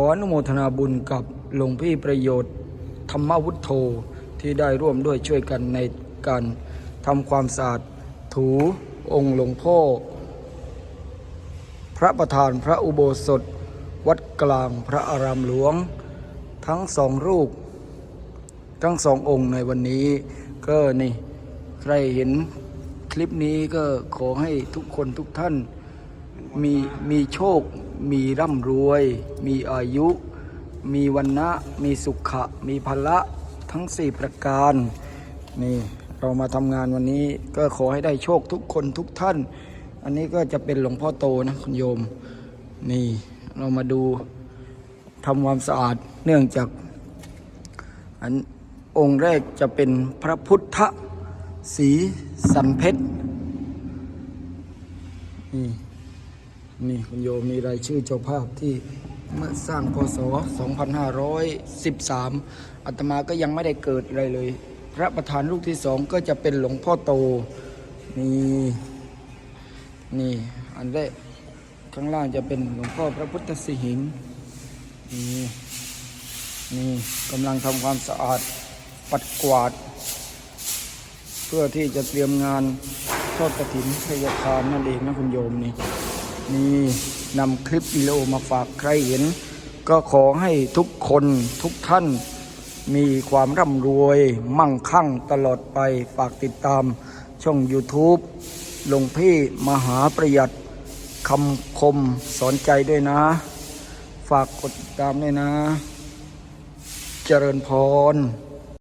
ออนุโมทนาบุญกับหลวงพี่ประโยชน์ ธรรมวุฒโธที่ได้ร่วมด้วยช่วยกันในการทำความสะอาดถูองค์หลวงพ่อ พระประธานพระอุโบสถ วัดกลางพระอารามหลวง ทั้งสองรูป ทั้งสององค์ในวันนี้ ก็นี่ใครเห็นคลิปนี้ก็ขอให้ทุกคนทุกท่านมีมีโชค มีร่ำรวย มีอายุ มีวันนะมีสุขะ มีพละทั้งสี่ประการ นี่เรามาทำงานวันนี้ก็ขอให้ได้โชคทุกคนทุกท่าน อันนี้ก็จะเป็นหลวงพ่อโตนะคุณโยม นี่เรามาดูทำความสะอาดเนื่องจากอันองค์แรกจะเป็นพระพุทธสีสันเพชรนี่ นี่คุณโยมมีรายชื่อเจ้าภาพที่เมื่อสร้างพศ 2513อาตมาก็ยังไม่ได้เกิดอะไรเลย พระประธานลูกที่สองก็จะเป็นหลวงพ่อโต นี่นี่อันแรกข้างล่างจะเป็นหลวงพ่อพระพุทธสิหิงนี่นี่กำลังทำความสะอาดปัดกวาด เพื่อที่จะเตรียมงานทอดกระถินพยาทานนั่นเองนะคุณโยมนี่ นี่นำคลิปวิดีโอมาฝากใครเห็น ก็ขอให้ทุกคนทุกท่านมีความร่ำรวยมั่งคั่งตลอดไปฝากติดตาม ช่อง YouTube หลวงพี่มหาประหยัดคำคมสอนใจด้วยนะ ฝากกดติดตามด้วยนะ เจริญพร